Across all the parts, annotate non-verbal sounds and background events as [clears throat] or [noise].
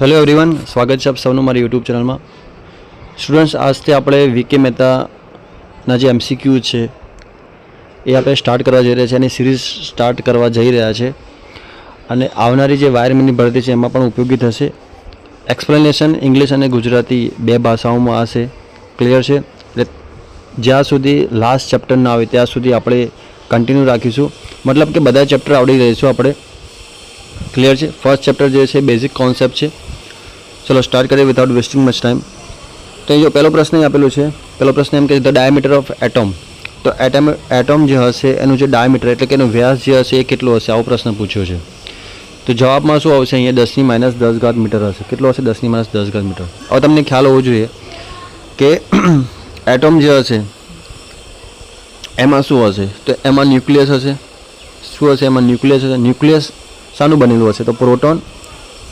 Hello everyone સ્વાગત છે આપ સૌનું મારી યુટ્યુબ ચેનલમાં. સ્ટુડન્ટ્સ આજથી આપણે વીકે મહેતાના જે એમસીક્યુ છે, એ આપણે સ્ટાર્ટ કરવા જઈ રહ્યા છે એની સિરીઝ સ્ટાર્ટ કરવા જઈ રહ્યા છે. અને આવનારી જે વાયરમેનની ભરતી છે, એમાં પણ ઉપયોગી થશે. એક્સપ્લેનેશન ઇંગ્લિશ અને ગુજરાતી બે ભાષાઓમાં હશે ક્લિયર છે. એટલે જ્યાં સુધી લાસ્ટ ચેપ્ટર ના આવે, ત્યાં સુધી આપણે કન્ટિન્યુ રાખીશું. મતલબ કે બધા ચેપ્ટર આવડી રહીશું આપણે. ક્લિયર છે? ફર્સ્ટ ચેપ્ટર જે છે બેઝિક કોન્સેપ્ટ છે. ચલો સ્ટાર્ટ કરીએ વિથઆઉટ વેસ્ટિંગ મચ ટાઈમ તો અહીં જો પહેલો પ્રશ્ન આપેલો છે, પહેલો પ્રશ્ન એમ કે ધ ડાયામીટર ઓફ એટોમ તો એટમ એટોમ જે હશે, એનું જે ડાયામીટર એટલે કે એનો વ્યાસ જે હશે એ કેટલો હશે? આવો પ્રશ્ન પૂછ્યો છે. તો જવાબમાં શું આવશે? અહીંયા દસની માઇનસ દસ ઘાત મીટર હશે. કેટલો હશે? દસની માઇનસ દસ ઘાત મીટર. હવે તમને ખ્યાલ હોવો જોઈએ કે [clears throat] એટોમ જે હશે, એમાં શું હશે? તો એમાં ન્યુક્લિયસ હશે. શું હશે? એમાં ન્યુક્લિયસ હશે. ન્યુક્લિયસ શાનું બનેલું હશે? તો પ્રોટોન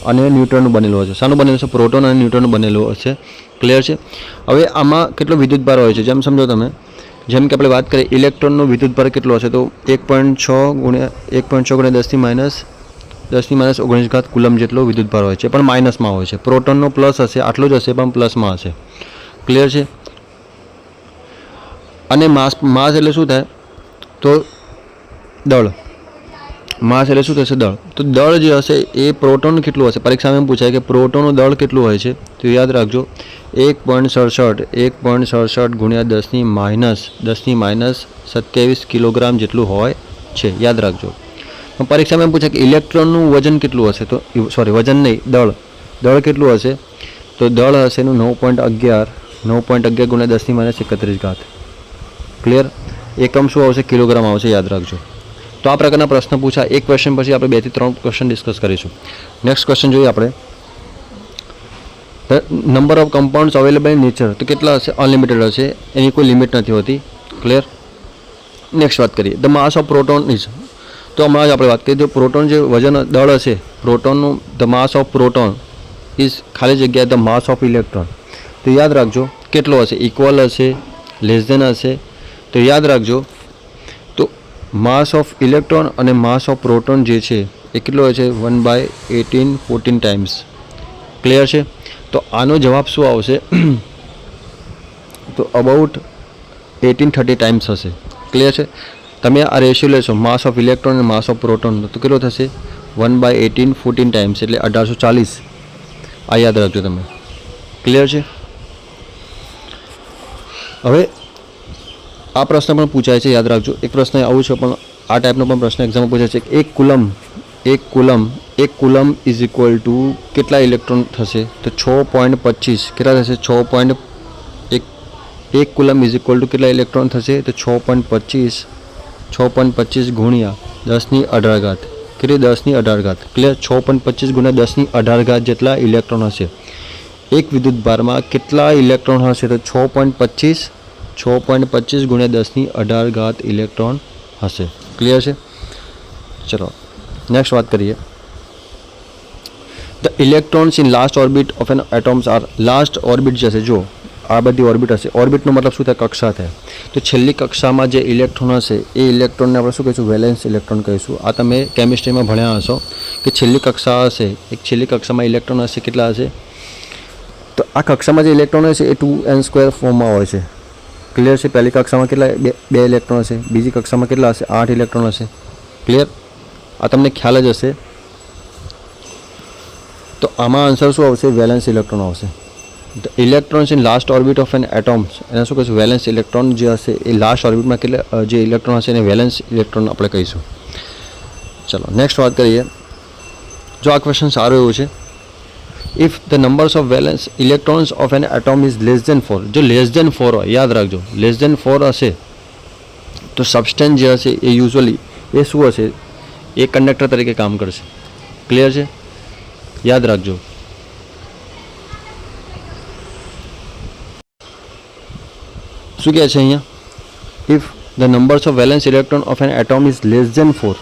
અને ન્યુટ્રોન બનેલું હશે. શાનું બનેલું છે પ્રોટોન અને ન્યુટ્રોન બનેલું હશે. ક્લિયર છે? હવે આમાં કેટલો વિદ્યુતભાર હોય છે? જેમ સમજો તમે, જેમ કે આપણે વાત કરીએ, ઇલેક્ટ્રોનનો વિદ્યુતભાર કેટલો હશે? તો એક પોઈન્ટ છ ગુણ્યા, એક પોઈન્ટ છ ગુણ્યા દસથી માઇનસ દસની માઇનસ ઓગણીસ ઘાત કુલમ જેટલો વિદ્યુતભાર હોય છે. પણ માઇનસમાં હોય છે. પ્રોટોનનો પ્લસ હશે, આટલો જ હશે, પણ પ્લસમાં હશે. ક્લિયર છે? અને માસ માસ એટલે શું થાય? તો દળ. માસ એટલે શું થશે? દળ. તો દળ જે હશે એ પ્રોટોન કેટલું હશે? પરીક્ષામાં એમ પૂછાય કે પ્રોટોનનું દળ કેટલું હોય છે? તો યાદ રાખજો, એક પોઈન્ટ સડસઠ, એક પોઈન્ટ સડસઠ ગુણ્યા દસની માઇનસ દસની માઇનસ સત્યાવીસ કિલોગ્રામ જેટલું હોય છે. યાદ રાખજો. પરીક્ષામાં એમ પૂછાય કે ઇલેક્ટ્રોનનું વજન કેટલું હશે? તો સોરી વજન નહીં, દળ. દળ કેટલું હશે? તો દળ હશે એનું નવ પોઈન્ટ અગિયાર, નવ પોઈન્ટ અગિયાર ગુણ્યા દસની માઇનસ એકત્રીસ ઘાત. ક્લિયર? એકમ શું આવશે? કિલોગ્રામ આવશે, યાદ રાખજો. તો આ પ્રકારના પ્રશ્ન પૂછા એક ક્વેશ્ચન પછી આપણે બેથી ત્રણ ક્વેશ્ચન ડિસ્કસ કરીશું. નેક્સ્ટ ક્વેશ્ચન જોઈએ આપણે. Number of compounds available in nature તો કેટલા હશે? અનલિમિટેડ હશે. એની કોઈ લિમિટ નથી હોતી. ક્લિયર નેક્સ્ટ વાત કરીએ. The mass of proton is તો હમણાં જ આપણે વાત કરીએ તો પ્રોટોન જે વજન દળ હશે પ્રોટોનનું the mass of proton is ખાલી જગ્યાએ ધ માસ ઓફ ઇલેક્ટ્રોન તો યાદ રાખજો, કેટલો હશે? ઇક્વલ હશે? લેસ દેન હશે? તો યાદ રાખજો માસ ઓફ ઇલેક્ટ્રોન અને માસ ઓફ પ્રોટોન જે છે એ કેટલો હોય છે? One by eighteen fourteen times clear છે? તો આનો જવાબ શું આવશે? [clears throat] તો અબાઉટ એટીન થર્ટી ટાઈમ્સ હશે. ક્લિયર છે? તમે આ રેશિયો લેશો, માસ ઓફ ઇલેક્ટ્રોન અને માસ ઓફ પ્રોટોન, તો કેટલો થશે? One by eighteen fourteen times એટલે અઢારસો ચાલીસ. આ યાદ રાખજો તમે. ક્લિયર છે? હવે આ પ્રશ્ન પણ પૂછાય છે, યાદ રાખજો. એક પ્રશ્ન આવું છે પણ આ ટાઈપનો પણ પ્રશ્ન એક્ઝામ પૂછાય છે એક કુલમ એક કુલમ એક કુલમ ઇઝ ઇક્વલ ટુ કેટલા ઇલેક્ટ્રોન થશે? તો છ પોઈન્ટ પચીસ. કેટલા થશે? છ પોઈન્ટ એક એક કુલમ ઇઝ ઇક્વલ ટુ કેટલા ઇલેક્ટ્રોન થશે? તો છ પોઈન્ટ પચીસ. છ પોઈન્ટ પચીસ ગુણ્યા દસની અઢાર ઘાત. કેટલી? દસની અઢાર ઘાત. ક્લિયર છ પોઈન્ટ પચીસ ગુણ્યા દસની અઢાર ઘાત જેટલા ઇલેક્ટ્રોન હશે. એક વિદ્યુત ભારમાં કેટલા ઇલેક્ટ્રોન હશે? તો છ પોઈન્ટ પચીસ છ પોઈન્ટ પચીસ ગુણ્યા દસની અઢાર ઘાત ઇલેક્ટ્રોન હશે. ક્લિયર છે? ચલો નેક્સ્ટ વાત કરીએ. The electrons in last orbit of an atoms are last orbit જે હશે. જો, આ બધી ઓર્બિટ હશે. ઓર્બિટનો મતલબ શું થાય? કક્ષા થાય. તો છેલ્લી કક્ષામાં જે ઇલેક્ટ્રોન હશે, એ ઇલેક્ટ્રોનને આપણે શું કહીશું? વેલેન્સ ઇલેક્ટ્રોન કહીશું. આ તમે કેમિસ્ટ્રીમાં ભણ્યા હશો કે છેલ્લી કક્ષા હશે, એક છેલ્લી કક્ષામાં ઇલેક્ટ્રોન હશે, કેટલા હશે? તો આ કક્ષામાં જે ઇલેક્ટ્રોન હશે, એ ટુ એન સ્ક્વેર ફોર્મમાં હોય છે. ક્લિયર છે? પહેલી કક્ષામાં કેટલા? બે ઇલેક્ટ્રોન હશે. બીજી કક્ષામાં કેટલા હશે? આઠ ઇલેક્ટ્રોન હશે. ક્લિયર આ તમને ખ્યાલ જ હશે. તો આમાં આન્સર શું આવશે? વેલેન્સ ઇલેક્ટ્રોન આવશે. તો electrons in last orbit of an atoms એને શું કહીશું? વેલેન્સ ઇલેક્ટ્રોન જે હશે, એ લાસ્ટ ઓર્બિટમાં કેટલા જે ઇલેક્ટ્રોન હશે, એને વેલેન્સ ઇલેક્ટ્રોન આપણે કહીશું. ચલો નેક્સ્ટ વાત કરીએ. જો આ ક્વેશ્ચન સારું એવું છે if the numbers of valence electrons of an atom is less than four જો લેસ દેન ફોર હોય યાદ રાખજો લેસ દેન ફોર હશે તો સબસ્ટેન્સ જે હશે એ યુઝ્યુઅલી એ શું હશે એ કંડક્ટર તરીકે કામ કરશે ક્લિયર છે યાદ રાખજો શું કહે છે અહીંયા if the numbers of valence electron of an atom is less than four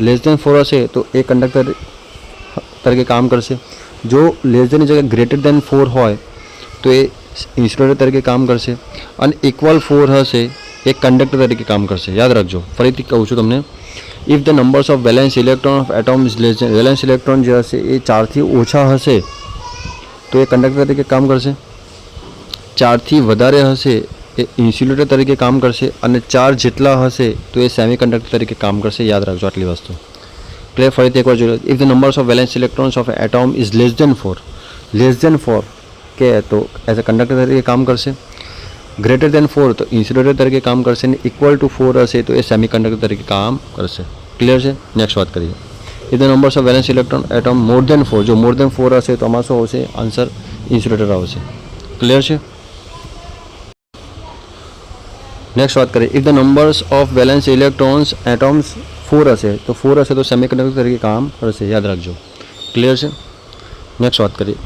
less than four હશે તો એ કંડક્ટર તરીકે કામ કરશે જો લેસ દેનની જગ્યાએ ગ્રેટર દેન ફોર હોય, તો એ ઇન્સ્યુલેટર તરીકે કામ કરશે અને ઇક્વલ ફોર હશે, એ કંડક્ટર તરીકે કામ કરશે. યાદ રાખજો. ફરીથી કહું છું તમને if the numbers of valence electron of atom is less valence electron જે હશે, એ ચારથી ઓછા હશે, તો એ કંડક્ટર તરીકે કામ કરશે. ચારથી વધારે હશે, એ ઇન્સ્યુલેટર તરીકે કામ કરશે અને ચાર જેટલા હશે, તો એ સેમી કંડક્ટર તરીકે કામ કરશે. યાદ રાખજો આટલી વસ્તુ. ક્લિયર ફરીથી એકવાર જોઈ if the numbers of valence electrons of atom is less than four less than four કે તો એઝ અ કંડક્ટર તરીકે કામ કરશે ગ્રેટર દેન ફોર તો ઇન્સ્યુલેટર તરીકે કામ કરશે ને ઇક્વલ ટુ ફોર હશે તો એ સેમી કંડક્ટર તરીકે કામ કરશે ક્લિયર છે નેક્સ્ટ વાત કરીએ if the numbers of valence electron atom more than four જો મોર દેન ફોર હશે તો આમાં શું આવશે આન્સર ઇન્સ્યુલેટર આવશે ક્લિયર છે નેક્સ્ટ વાત કરીએ if the numbers of valence electrons atoms four હશે તો ફોર હશે તો સેમિકન્ડક્ટર તરીકે કામ કરશે યાદ રાખજો ક્લિયર છે નેક્સ્ટ વાત કરીએ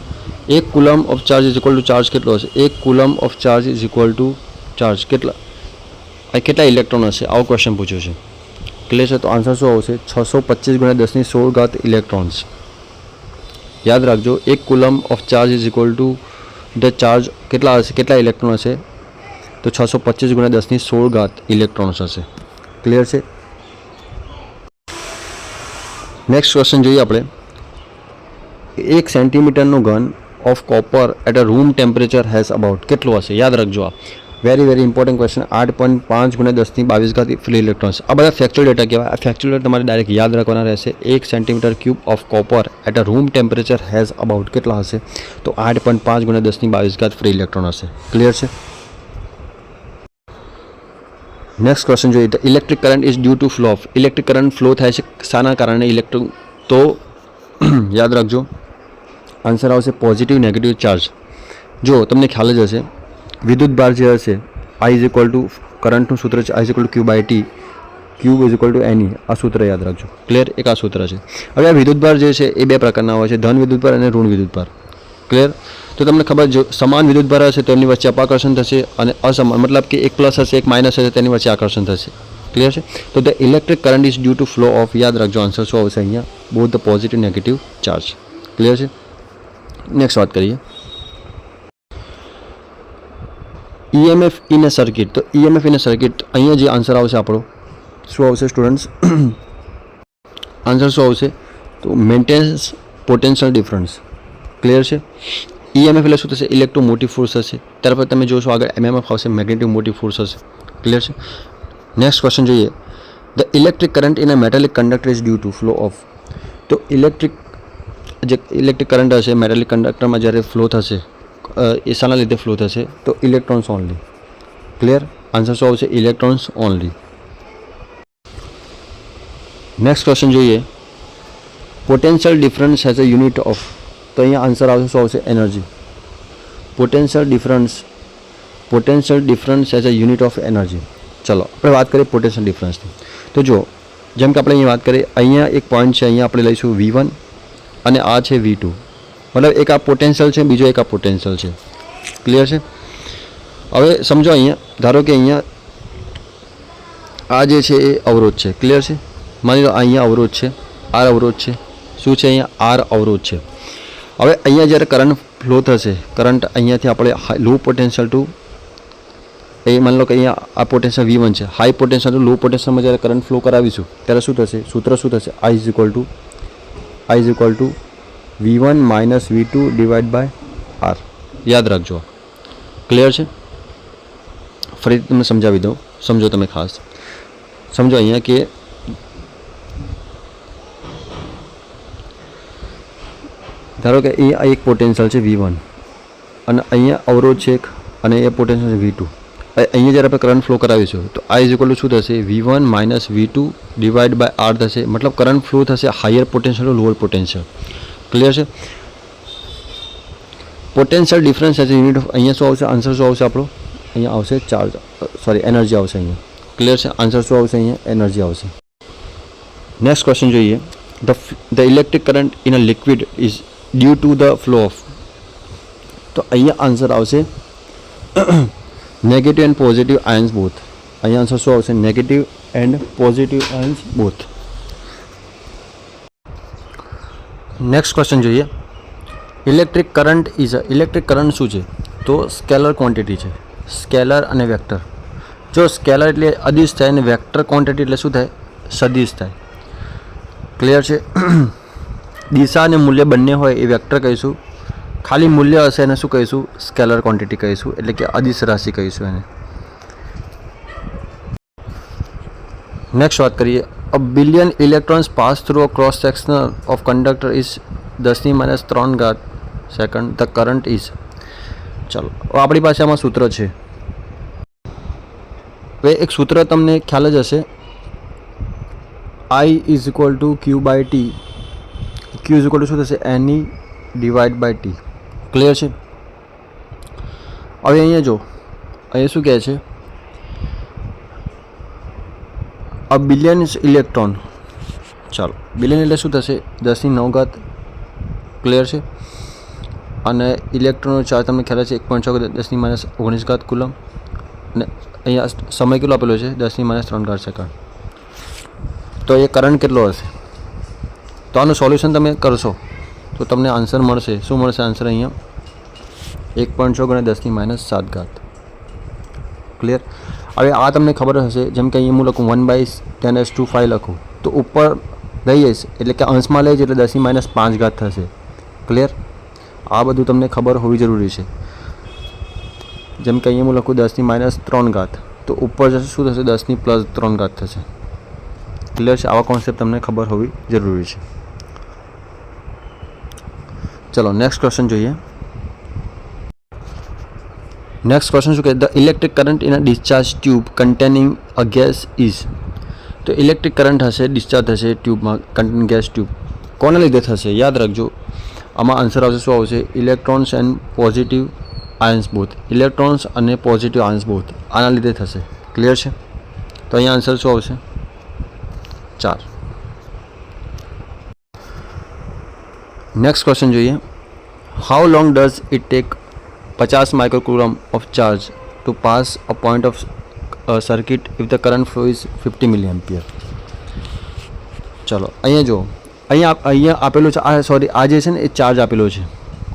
એક coulomb of charge is equal to charge કેટલો હશે એક coulomb of charge is equal to charge કેટલા આ કેટલા ઇલેક્ટ્રોન હશે આવો ક્વેશ્ચન પૂછ્યો છે ક્લિયર છે તો આન્સર શું આવશે છસો પચીસ ગુણ્યા દસની સોળ ઘાત ઇલેક્ટ્રોન્સ યાદ રાખજો એક coulomb of charge is equal to the charge કેટલા હશે કેટલા ઇલેક્ટ્રોન હશે તો છસો પચીસ ગુણ્યા દસની સોળ ઘાત ઇલેક્ટ્રોન્સ હશે ક્લિયર છે નેક્સ્ટ ક્વેશ્ચન જોઈએ આપણે. એક સેન્ટીમીટરનો ઘન of copper at a room temperature has about કેટલું હશે? યાદ રાખજો આ. વેરી વેરી ઇમ્પોર્ટન્ટ ક્વેશ્ચન આઠ પોઈન્ટ પાંચ ગુણ્યા દસની બાવીસ ઘાત ફ્રી ઇલેક્ટ્રોન્સ આ બધા ફેક્ચ્યુઅલ ડેટા કહેવાય. આ ફેક્ચ્યુઅલ ડેટા તમારે ડાયરેક્ટ યાદ રાખવાના રહેશે. એક centimetre cube of copper at a room temperature has about કેટલા હશે? તો આઠ પોઈન્ટ પાંચ ગુણ્યા દસની બાવીસ ઘાત ફ્રી ઇલેક્ટ્રોન હશે. ક્લિયર છે? નેક્સ્ટ ક્વેશ્ચન જોઈએ તો electric current is due to flow of electric current flow થાય છે શાના કારણે ઇલેક્ટ્રિક તો [clears throat] યાદ રાખજો આન્સર આવશે પોઝિટિવ નેગેટિવ ચાર્જ જો તમને ખ્યાલ જ હશે, વિદ્યુત ભાર જે હશે આઈ ઇઝ ઇક્વલ ટુ કરંટનું સૂત્ર છે I is equal to Q by T Q is equal to n e આ સૂત્ર યાદ રાખજો. ક્લિયર એક આ સૂત્ર છે. હવે આ વિદ્યુત ભાર જે છે, એ બે પ્રકારના હોય છે, ધન વિદ્યુત ભાર અને ઋણ વિદ્યુત ભાર. ક્લિયર તો તમને ખબર જો સમાન વિરુદ્ધ ભરા હશે તો એમની વચ્ચે અપાકર્ષણ થશે અને અસમાન, મતલબ કે એક પ્લસ હશે, એક માઇનસ હશે, તેની વચ્ચે આકર્ષણ થશે. ક્લિયર છે? તો the electric current is due to flow of યાદ રાખજો આન્સર શું આવશે અહીંયા? Both the positive negative charge clear છે? નેક્સ્ટ વાત કરીએ. ઈએમએફ ઇન અ સર્કિટ તો ઈએમએફ ઇન અ સર્કિટ અહીંયા જે આન્સર આવશે આપણો, શું આવશે સ્ટુડન્ટ્સ આન્સર [coughs] શું આવશે? તો મેન્ટેન્સ પોટેન્શિયલ ડિફરન્સ ક્લિયર છે? ઈએમએફ એટલે શું થશે? ઇલેક્ટ્રોમોટિવ ફોર્સ હશે. ત્યાર પછી તમે જોશો આગળ એમએમએફ આવશે મેગ્નેટિક મોટિવ ફોર્સ હશે. ક્લિયર છે? નેક્સ્ટ ક્વેશ્ચન જોઈએ. The electric current in a metallic conductor is due to flow of તો ઇલેક્ટ્રિક જે ઇલેક્ટ્રિક કરંટ હશે મેટાલિક કંડક્ટરમાં જ્યારે ફ્લો થશે અ, એ શાના લીધે ફ્લો થશે તો ઇલેક્ટ્રોન્સ ઓનલી ક્લિયર આન્સર શું આવશે? ઇલેક્ટ્રોન્સ ઓનલી નેક્સ્ટ ક્વેશ્ચન જોઈએ. Potential difference has a unit of તો અહીંયા આન્સર આવશે, શું આવશે? Energy potential difference potential difference as a unit of energy ચલો, આપણે વાત કરીએ પોટેન્શિયલ ડિફરન્સની તો જો જેમ કે આપણે અહીંયા વાત કરીએ, અહીંયા એક પોઈન્ટ છે, અહીંયા આપણે લઈશું વી વન અને આ છે વી ટુ મતલબ એક આ પોટેન્શિયલ છે, બીજો એક આ પોટેન્શિયલ છે. ક્લિયર છે? હવે સમજો અહીંયા, ધારો કે અહીંયા આ જે છે એ અવરોધ છે. ક્લિયર છે? માની લો અહીંયા અવરોધ છે આર અવરોધ છે. શું છે અહીંયા? આર અવરોધ છે. હવે અહીંયા જ્યારે કરંટ ફ્લો થશે કરંટ અહીંયાથી આપણે લો પોટેન્શિયલ ટુ એ માની લો કે અહીંયા આ પોટેન્શિયલ વી વન છે. હાઈ પોટેન્શિયલ ટુ લો પોટેન્શિયલમાં જ્યારે કરંટ ફ્લો કરાવીશું, ત્યારે શું થશે? સૂત્ર શું થશે? I is equal to I is equal to V one minus V two divide by R યાદ રાખજો. ક્લિયર છે? ફરીથી તમને સમજાવી દઉં. સમજો તમે ખાસ. સમજો અહીંયા કે ધારો કે એ એક પોટેન્શિયલ છે વી વન અને અહીંયા અવરોધ છે એક અને એ પોટેન્શિયલ છે વી ટુ અહીંયા જ્યારે આપણે કરંટ ફ્લો કરાવીશું તો આ ઇઝ ઇક્વલ શું થશે? V one minus V two divide by R થશે. મતલબ કરંટ ફ્લો થશે higher potential to lower potential clear છે? પોટેન્શિયલ ડિફરન્સ થશે. યુનિટ અહીંયા શું આવશે? આન્સર શું આવશે આપણો? અહીંયા આવશે ચાર્જ સોરી એનર્જી આવશે અહીંયા. ક્લિયર છે? આન્સર શું આવશે અહીંયા? એનર્જી આવશે. નેક્સ્ટ ક્વેશ્ચન જોઈએ. The the electric current in a liquid is due to the flow of તો અહીંયા આન્સર આવશે negative and positive ions both અહીંયા આન્સર શું આવશે negative and positive ions both next question જોઈએ electric current is electric current શું છે? તો સ્કેલર ક્વોન્ટિટી છે। સ્કેલર અને વેક્ટર જો સ્કેલર એટલે અદિશ થાય અને વેક્ટર ક્વોન્ટિટી એટલે શું થાય? સદિશ થાય. ક્લિયર છે? [clears throat] દિશા અને મૂલ્ય બંને હોય એ વેક્ટર કહીશું. ખાલી મૂલ્ય હશે એને શું કહીશું? સ્કેલર ક્વોન્ટિટી કહીશું. એટલે કે અદિશ રાશિ કહીશું એને. નેક્સ્ટ વાત કરીએ. A billion electrons pass through a cross section of conductor is દસની માઇનસ ત્રણ ઘાત સેકન્ડ ધ કરંટ ઇઝ ચાલો આપણી પાસે આમાં સૂત્ર છે. હવે એક સૂત્ર તમને ખ્યાલ જ હશે. I is equal to Q by T Q is equal શું થશે? N e divide by T clear છે? હવે અહીંયા જો, અહીંયા શું કહે છે? અ બિલિયન ઇલેક્ટ્રોન ચાલો બિલિયન એટલે શું થશે? દસની નવ ઘાત ક્લિયર છે? અને ઇલેક્ટ્રોનનો ચાર્જ તમને ખ્યાલ છે એક પોઈન્ટ છ દસની માઇનસ ઓગણીસ ઘાત કુલમ. અને અહીંયા સમય કેટલો આપેલો છે? દસની માઇનસ ત્રણ ઘાત સેકન્ડ તો એ કરંટ કેટલો હશે? તો આનું સોલ્યુશન તમે કરશો. તો તમને આન્સર મળશે. શું મળશે આન્સર અહીંયા? એક પોઈન્ટ છ ગણે દસની માઇનસ સાત ઘાત. ક્લિયર હવે આ તમને ખબર હશે, જેમ કે અહીંયા હું લખું one by ten S two five લખું. તો ઉપર લઈ જઈશ, એટલે કે અંશમાં લઈ એટલે દસની માઇનસ પાંચ ઘાત થશે. ક્લિયર આ બધું તમને ખબર હોવી જરૂરી છે. જેમ કે અહીંયા હું લખું દસની માઇનસ ત્રણ ઘાત. તો ઉપર જશે, શું થશે? દસની પ્લસ ત્રણ ઘાત થશે. ક્લિયર છે? આવા કોન્સેપ્ટ તમને ખબર હોવી જરૂરી છે. ચલો નેક્સ્ટ ક્વેશ્ચન જોઈએ. નેક્સ્ટ ક્વેશ્ચન શું કહે the electric current in a discharge tube containing a gas is તો ઇલેક્ટ્રિક કરંટ હશે ડિસ્ચાર્જ થશે ટ્યુબમાં કન્ટેન ગેસ ટ્યુબ કોને લીધે થશે? યાદ રાખજો. આમાં આન્સર આવશે, શું આવશે? Electrons and positive ions both electrons અને પોઝિટિવ આયન્સ બોથ આના લીધે થશે. ક્લિયર છે? તો અહીંયા આન્સર શું આવશે? ચાર. નેક્સ્ટ ક્વેશ્ચન જોઈએ how long does it take પચાસ microcoulomb of charge to pass a point of circuit if the current flow is fifty milli ampere ચલો અહીંયા જો અહીંયા અહીંયા આપેલું છે આ સોરી આ જે છે ને એ ચાર્જ આપેલો છે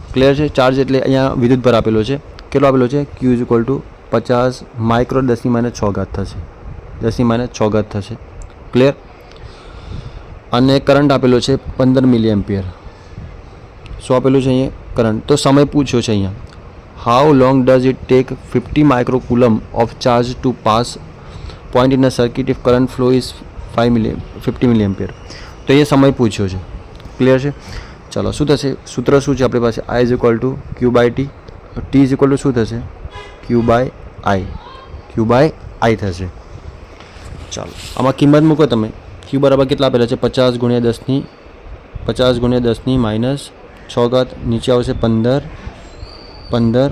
ક્લિયર છે ચાર્જ એટલે અહીંયા વિદ્યુત ભર આપેલો છે કેટલો આપેલો છે ક્યુ ઇઝ ઇક્વલ ટુ પચાસ માઇક્રો દસની માઇનસ છ ઘાત થશે દસની માઇનસ છ ઘાત થશે ક્લિયર અને કરંટ આપેલો છે પંદર મિલી એમ્પિયર શું આપેલું છે અહીંયા કરંટ તો સમય પૂછ્યો છે અહીંયા. How long does it take fifty micro coulomb of charge to pass point in a circuit if current flow is five million fifty milliamp per તો એ સમય પૂછ્યો છે. ક્લિયર છે? ચાલો, શું થશે? સૂત્ર શું છે આપણી પાસે? I is equal to Q by T T is equal to શું થશે? Q by I Q by I થશે. ચાલો, આમાં કિંમત મૂકો તમે. ક્યુ બરાબર કેટલા આપેલા છે? પચાસ ગુણ્યા દસની, પચાસ ગુણ્યા દસની માઇનસ છ નીચે આવશે પંદર પંદર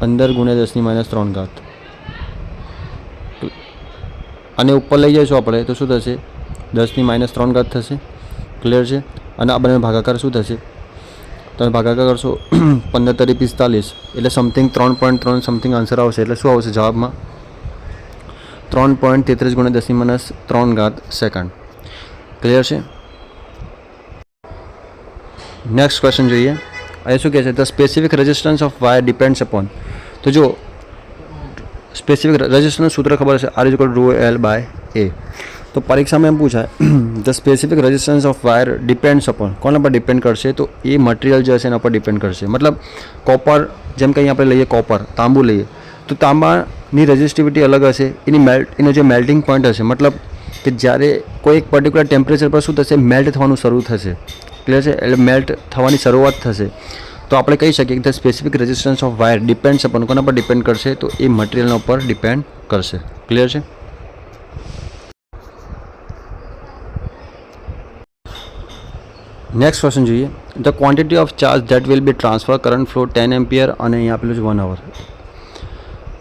પંદર ગુણ્યા દસની માઇનસ ત્રણ ઘાત. અને ઉપર લઈ જઈશું આપણે, તો શું થશે? દસની માઇનસ ત્રણ ઘાત થશે ક્લિયર છે? અને આ બંને ભાગાકાર શું થશે? તમે ભાગાકાર કરશો [clears throat] પંદર તરી પિસ્તાલીસ, એટલે સમથિંગ ત્રણ પોઈન્ટ ત્રણ સમથિંગ આન્સર આવશે. એટલે શું આવશે જવાબમાં? ત્રણ પોઈન્ટ તેત્રીસ ગુણ્યા દસની માઇનસ ત્રણ ઘાત સેકન્ડ ક્લિયર છે? નેક્સ્ટ ક્વેશ્ચન જોઈએ અહીં શું કહે છે the specific resistance of wire depends upon તો જો સ્પેસિફિક રેઝિસ્ટન્સ સૂત્ર ખબર છે R is rho L by A તો પરીક્ષામાં એમ પૂછાય the specific resistance of wire depends upon કોના પર ડિપેન્ડ કરશે તો એ મટીરિયલ જે હશે એના પર ડિપેન્ડ કરશે મતલબ કોપર જેમ કે અહીં આપણે લઈએ કોપર તાંબુ લઈએ તો તાંબાની રેઝિસ્ટિવિટી અલગ હશે એની મેલ્ટ એનો જે મેલ્ટિંગ પોઈન્ટ હશે મતલબ કે જ્યારે કોઈ એક પર્ટિક્યુલર ટેમ્પરેચર પર શું થશે મેલ્ટ થવાનું શરૂ થશે ક્લિયર છે? એટલે મેલ્ટ થવાની શરૂઆત થશે. તો આપણે કહી શકીએ કે specific resistance of wire depends upon કોના પર ડિપેન્ડ કરશે? તો એ મટીરિયલના ઉપર ડિપેન્ડ કરશે. ક્લિયર છે? નેક્સ્ટ ક્વેશ્ચન જોઈએ. The quantity of charge that will be transfer current flow ten ampere અને અહીંયા આપેલું છે વન અવર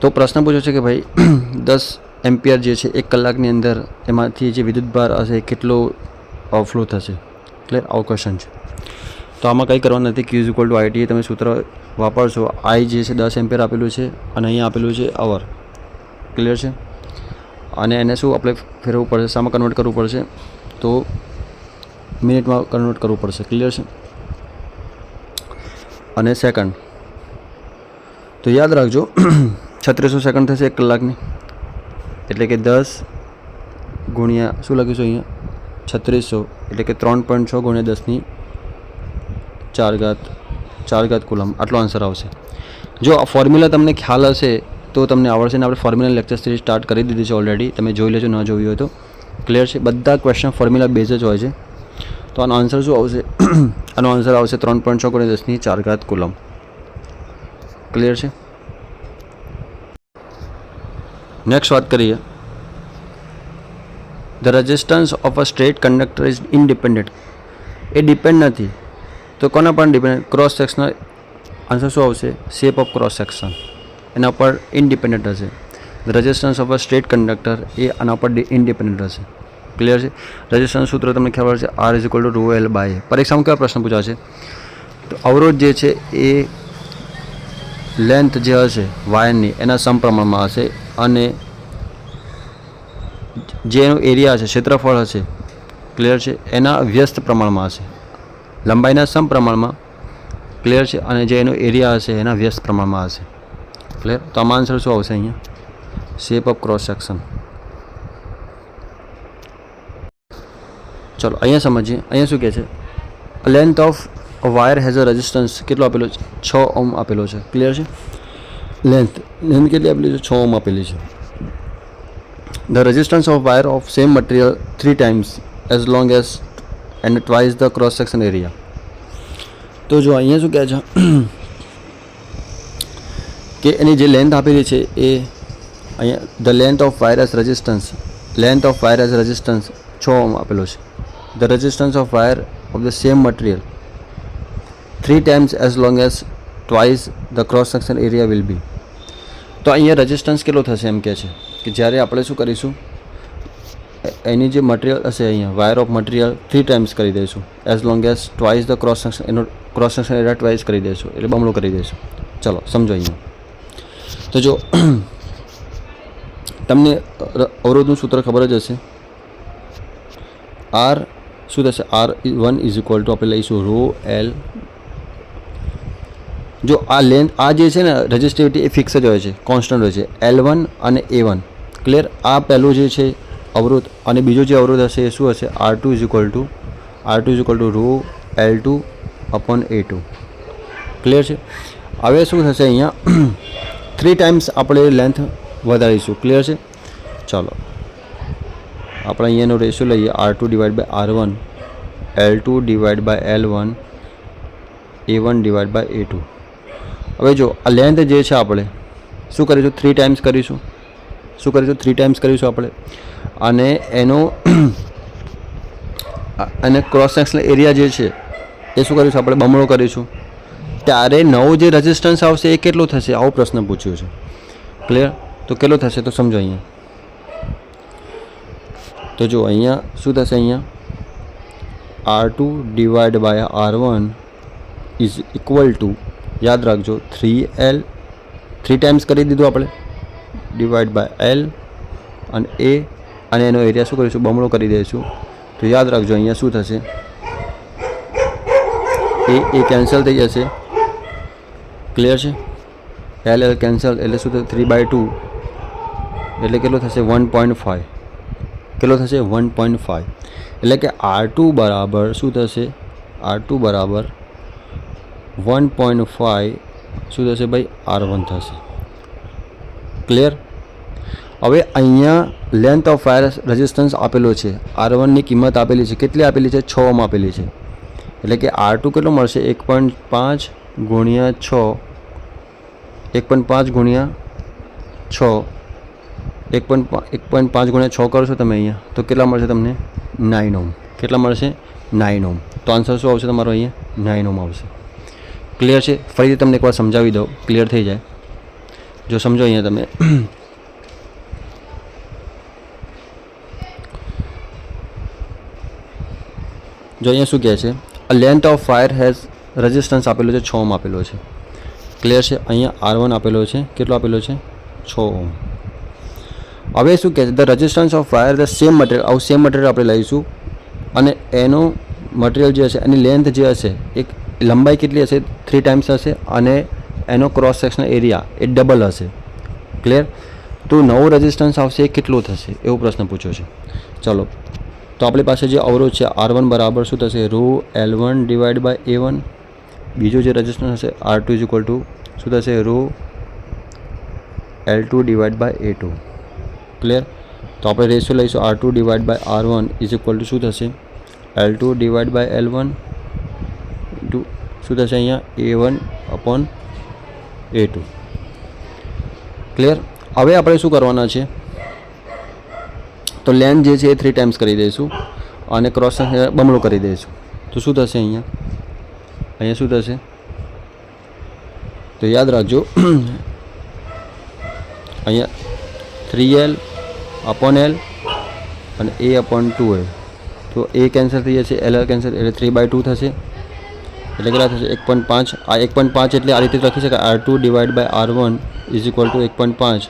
તો પ્રશ્ન પૂછ્યો છે કે ભાઈ, [clears throat] દસ એમ્પિયર જે છે, એક કલાકની અંદર એમાંથી જે વિદ્યુત ભાર હશે, કેટલો ફ્લો થશે? આવો ક્વેશ્ચન છે. તો આમાં કંઈ કરવાનું નથી. ક્યુઝ ઇક્વલ ટુ આઈટી તમે સૂત્ર વાપરશો. આઈ જે છે, દસ એમ્પિયર આપેલું છે અને અહીંયા આપેલું છે અવર ક્લિયર છે? અને એને શું આપણે ફેરવવું પડશે? શામાં કન્વર્ટ કરવું પડશે? તો મિનિટમાં કન્વર્ટ કરવું પડશે. ક્લિયર છે? અને સેકન્ડ તો યાદ રાખજો, [clears throat] છત્રીસો સેકન્ડ થશે એક કલાકની. એટલે કે દસ ગુણ્યા, શું લખ્યું છે અહીંયા? છત્રીસો એટલે કે ત્રણ પોઈન્ટ છ ગુણ્યા દસની ચાર ઘાત ચાર ઘાત કુલમ આટલો આન્સર આવશે. જો આ ફોર્મ્યુલા તમને ખ્યાલ હશે, તો તમને આવડશે ને આપણે ફોર્મ્યુલા લેક્ચર સિરીઝ સ્ટાર્ટ કરી દીધી છે ઓલરેડી તમે જોઈ લેજો, ન જોયું હોય તો. ક્લિયર છે? બધા ક્વેશ્ચન ફોર્મ્યુલા બેઝ જ હોય છે. તો આનો આન્સર શું આવશે? [clears throat] આનો આન્સર આવશે ત્રણ પોઈન્ટ છ ગુણ્યા દસની ચાર ઘાત કુલમ ક્લિયર છે? નેક્સ્ટ વાત કરીએ. The resistance of a straight conductor is independent A depend નથી. તો કોના પર ડિપેન્ડ ક્રોસ સેક્શનલ આન્સર શું આવશે? શેપ ઓફ ક્રોસ સેક્શન એના પર ઇન્ડિપેન્ડન્ટ હશે. The resistance of a straight conductor એ આના પર ઇન્ડિપેન્ડન્ટ હશે. ક્લિયર છે? રજિસ્ટન્સ સૂત્ર તમને ખબર છે R is equal to rho L by પરીક્ષામાં કયા પ્રશ્ન પૂછાશે? તો અવરોધ જે છે એ લેન્થ જે હશે વાયરની એના સમપ્રમાણમાં હશે અને જે એરિયા છે ક્ષેત્રફળ હશે ક્લિયર છે? એના વ્યસ્ત પ્રમાણમાં હશે. લંબાઈના સમપ્રમાણમાં ક્લિયર છે અને જે એનો એરિયા હશે, એના વ્યસ્ત પ્રમાણમાં હશે. ક્લિયર તો આમાં આન્સર શું આવશે અહીંયા? શેપ ઓફ ક્રોસ સેક્શન ચલો, અહીંયા સમજીએ. અહીંયા શું કહે છે? Length of wire has a resistance કેટલો આપેલો છે? છ ઓમ આપેલો છે. ક્લિયર છે? લેન્થ લેન્થ કેટલી આપેલી છે? છ ઓમ આપેલી છે. The resistance of wire of same material three times as long as and twice the cross section area તો જો અહીંયા શું કહે છે કે એની જે લેન્થ આપેલી છે એ અહીંયા the length of wire's resistance length of wire's resistance છ ઓમ આપેલો છે the resistance of wire of the same material three times as long as twice the cross section area will be તો અહીંયા resistance કેટલો થશે એમ કહે છે કે જ્યારે આપણે શું કરીશું? એની જે મટીરિયલ હશે અહીંયા wire of material three times કરી દઈશું. As long as twice the cross section એનો ક્રોસ સેક્શન એરિયા ટ્વાઇસ કરી દઈશું, એટલે બમણું કરી દઈશું. ચલો, સમજો અહીંયા. તો જો, તમને અવરોધનું સૂત્ર ખબર જ હશે. આર શું થશે? R one is equal to આપણે લઈશું રો એલ જો આ લેન્થ આ જે છે ને રજિસ્ટિવિટી એ ફિક્સ જ હોય છે કોન્સ્ટન્ટ હોય છે. એલ વન અને એ વન ક્લિયર આ પહેલું જે છે, અવરોધ. અને બીજો જે અવરોધ હશે, એ શું હશે? R two is equal to R two is equal to rho L two upon A two clear છે? હવે શું થશે અહીંયા? [clears throat] થ્રી ટાઈમ્સ આપણે લેન્થ વધારીશું. ક્લિયર છે? ચાલો. આપણે અહીંયાનો રેશિયો લઈએ. R two divide by R one L two divide by L one A one divide by A two હવે જો, આ લેન્થ જે છે આપણે, શું કરીશું? થ્રી ટાઈમ્સ કરીશું. શું કરીશું? થ્રી ટાઈમ્સ કરીશું આપણે. અને એનો [clears throat] અને ક્રોસ સેક્શનલ એરિયા જે છે, એ શું કરીશું? આપણે બમણો કરીશું. ત્યારે નવો જે રેઝિસ્ટન્સ આવશે, એ કેટલો થશે? આવો પ્રશ્ન પૂછ્યો છે. ક્લિયર તો કેટલો થશે? તો સમજો અહીંયા. તો જો અહીંયા શું થશે અહીંયા? R two divide by R one is equal to યાદ રાખજો થ્રી એલ થ્રી ટાઈમ્સ કરી દીધું આપણે. ડિવાઈડ બાય એલ અને એ અને એનો એરિયા શું કરીશું? બમણો કરી દઈશું. તો યાદ રાખજો, અહીંયા શું થશે? એ એ કેન્સલ થઈ જશે. ક્લિયર છે? એલ એલ કેન્સલ એટલે શું થશે? થ્રી બાય ટુ એટલે કેટલો થશે? વન પોઈન્ટ ફાઇવ કેટલો થશે? વન પોઈન્ટ ફાઇવ એટલે કે આર ટુ બરાબર શું થશે? આર ટુ બરાબર વન પોઈન્ટ ફાઇવ શું થશે ભાઈ? આર વન થશે. ક્લિયર હવે અહીંયા લેન્થ ઓફ વાયર રેઝિસ્ટન્સ આપેલો છે. આર વનની કિંમત આપેલી છે. કેટલી આપેલી છે? છ ઓમ આપેલી છે. એટલે કે આર ટુ કેટલો મળશે? એક પોઈન્ટ પાંચ ગુણ્યા છ. એક પોઈન્ટ પાંચ ગુણ્યા છ. એક પોઈન્ટ એક પોઈન્ટ પાંચ ગુણ્યા છ કરશો તમે અહીંયા. તો કેટલા મળશે તમને? નાઇન ઓમ કેટલા મળશે? નાઇન ઓમ તો આન્સર શું આવશે તમારો અહીંયા? નાઇન ઓમ આવશે. ક્લિયર છે? ફરીથી તમને એકવાર સમજાવી દઉં. ક્લિયર થઈ જાય. જો સમજો અહીંયા તમે. જો અહીંયા શું કહે છે? A length of wire has resistance આપેલો છે, છ ઓમ આપેલો છે. ક્લિયર છે? અહીંયા આર વન આપેલો છે. કેટલો આપેલો છે? છ ઓમ હવે શું કહે છે? The resistance of wire the same material આવું સેમ મટીરિયલ આપણે લઈશું. અને એનો મટીરિયલ જે હશે, એની લેન્થ જે હશે, એક લંબાઈ કેટલી હશે? થ્રી ટાઈમ્સ હશે. અને એનો ક્રોસ સેક્શન એરિયા એ ડબલ હશે. ક્લિયર તો નવો રેઝિસ્ટન્સ આવશે એ કેટલો થશે? એવો પ્રશ્ન પૂછ્યો છે. ચલો. તો આપણી પાસે જે અવરોધ છે આર વન બરાબર શું થશે? Rho L one divide by A one બીજો જે રેઝિસ્ટન્સ હશે R two is equal to શું થશે? Rho L two divide by A two clear તો આપણે રેશિયો લઈશું. R two divide by R one is equal to શું થશે? L two divide by L one two શું થશે અહીંયા? A one upon A two clear હવે આપણે શું કરવાના છે? તો લેન્થ જે છે એ થ્રી ટાઈમ્સ કરી દઈશું અને ક્રોસ બમણો કરી દઈશું. તો શું થશે અહીંયા? અહીંયા શું થશે? તો યાદ રાખજો. [clears throat] અહીંયા થ્રી એલ અપોન એલ અને એ અપોન ટુ એલ તો એ કેન્સલ થઈ જશે એલ કેન્સલ એટલે થ્રી બાય ટુ થશે. એટલે કેટલા થશે? એક પોઈન્ટ પાંચ. આ એક પોઈન્ટ પાંચ એટલે આ રીતે લખી શકાય. R two divide by R one is equal to એક પોઈન્ટ પાંચ.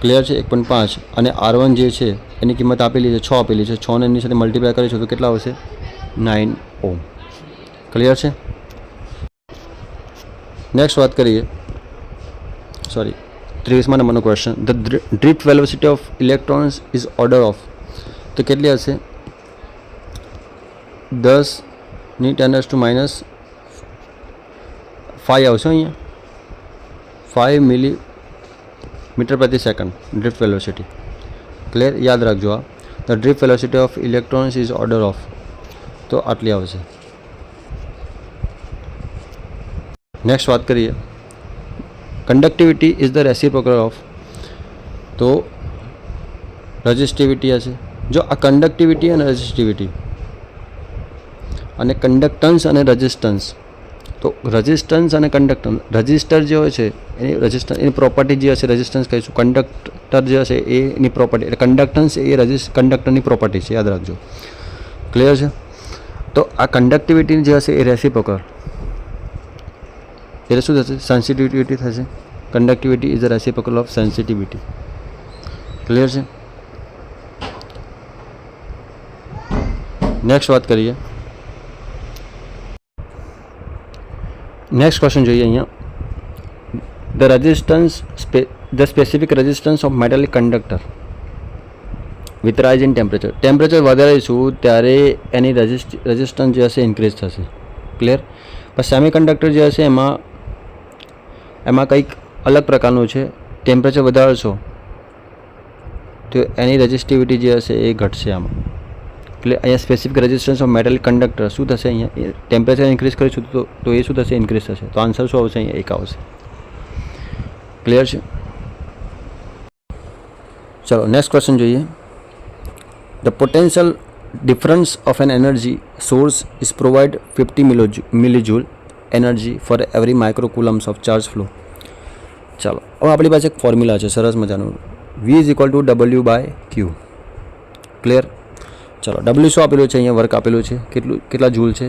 ક્લિયર છે? એક પોઈન્ટ પાંચ. અને આર વન જે છે, એની કિંમત આપેલી છે, છ આપેલી છે. છ ને એની સાથે મલ્ટીપ્લાય કરીશું તો કેટલા આવશે? નાઇન ઓમ ક્લિયર છે? નેક્સ્ટ વાત કરીએ. સોરી ત્રેવીસમાં નંબરનો question the drift velocity of electrons is order of તો કેટલી હશે? દસની ટેન ટુ માઇનસ ફાઈવ આવશે અહીંયા. ફાઈવ મિલી મીટર પ્રતિ સેકન્ડ ડ્રીપ વેલોસિટી. ક્લિયર યાદ રાખજો આ. The drift velocity of electrons is order of તો આટલી આવશે. નેક્સ્ટ વાત કરીએ. Conductivity is the reciprocal of તો રજિસ્ટિવિટી હશે. જો આ કંડક્ટિવિટી અને રજિસ્ટિવિટી અને કંડક્ટન્સ અને રજિસ્ટન્સ તો રજિસ્ટન્સ અને કંડક્ટન્સ રજિસ્ટર જે હોય છે, એની રજિસ્ટન્સ એની પ્રોપર્ટી જે હશે રજિસ્ટન્સ કહીશું. કંડક્ટર જે હશે, એની પ્રોપર્ટી એટલે કંડક્ટન્સ એ રજિસ્ટ કંડક્ટરની પ્રોપર્ટી છે, યાદ રાખજો. ક્લિયર છે? તો આ કંડક્ટિવિટી જે હશે, એ રેસિપ્રોકલ એટલે શું થશે? સેન્સિટિવિટી થશે. Conductivity is a reciprocal of sensitivity clear છે? નેક્સ્ટ વાત કરીએ. નેક્સ્ટ ક્વેશ્ચન જોઈએ અહીંયા. The resistance the specific resistance of metallic conductor with rise in temperature temperature વધારીશું ત્યારે એની રેઝિસ્ટ રેઝિસ્ટન્સ જે હશે ઇન્ક્રીઝ થશે. ક્લિયર પણ સેમી કંડક્ટર જે હશે એમાં એમાં કંઈક અલગ પ્રકારનું છે. ટેમ્પરેચર વધારશો તો એની રેઝિસ્ટિવિટી જે હશે એ ઘટશે આમાં. એટલે અહીંયા specific resistance of metal conductor શું થશે અહીંયા? ટેમ્પરેચર ઇન્ક્રીઝ કરીશું તો તો એ શું થશે? ઇન્ક્રીઝ થશે. તો આન્સર શું આવશે અહીંયા? એક આવશે. ક્લિયર છે? ચલો નેક્સ્ટ ક્વેશ્ચન જોઈએ. The potential difference of an energy source is provide fifty મિલોજ millijoule energy for every microcoulombs of charge flow ચાલો, હવે આપણી પાસે એક ફોર્મ્યુલા છે. સરસ મજાનું. V is equal to W by Q clear ચાલો ડબલ્યુ શું આપેલું છે અહીંયા વર્ક આપેલું છે કેટલું કેટલા જૂલ છે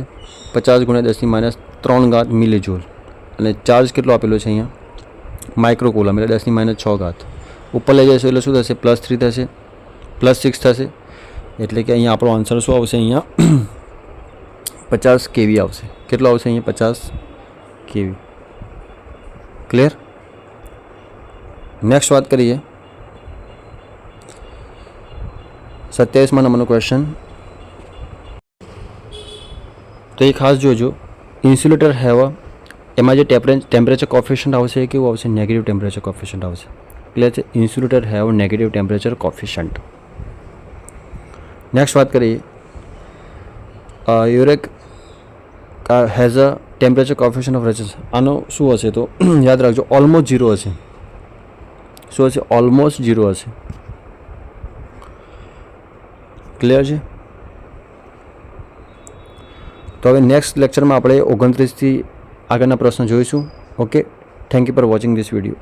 પચાસ ગુણ્યા દસની માઇનસ ત્રણ ઘાત મિલી જૂલ અને ચાર્જ કેટલો આપેલો છે અહીંયા માઇક્રોકુલમ એટલે દસની માઇનસ છ ઘાત ઉપર લઈ જશો એટલે શું થશે પ્લસ થ્રી થશે પ્લસ સિક્સ થશે એટલે કે અહીંયા આપણો આન્સર શું આવશે અહીંયા પચાસ કેવી આવશે કેટલો આવશે અહીંયા પચાસ કેવી ક્લિયર નેક્સ્ટ વાત કરીએ સત્યાવીસમાં નંબરનો ક્વેશ્ચન તો એ ખાસ જોજો ઇન્સ્યુલેટર હેવા એમાં જે ટેમ્પરે ટેમ્પરેચર કોફિશન્ટ આવશે એ કેવું આવશે નેગેટિવ ટેમ્પરેચર કોફિશન્ટ આવશે એટલે છે insulator have negative temperature coefficient next વાત કરીએ eureka has a temperature coefficient of resistance આનો શું હશે તો યાદ રાખજો ઓલમોસ્ટ ઝીરો હશે શું હશે ઓલમોસ્ટ ઝીરો હશે ક્લિયર છે? તો હવે નેક્સ્ટ લેક્ચરમાં આપણે ઓગણત્રીસથી આગળના પ્રશ્ન જોઈશું. Okay thank you for watching this video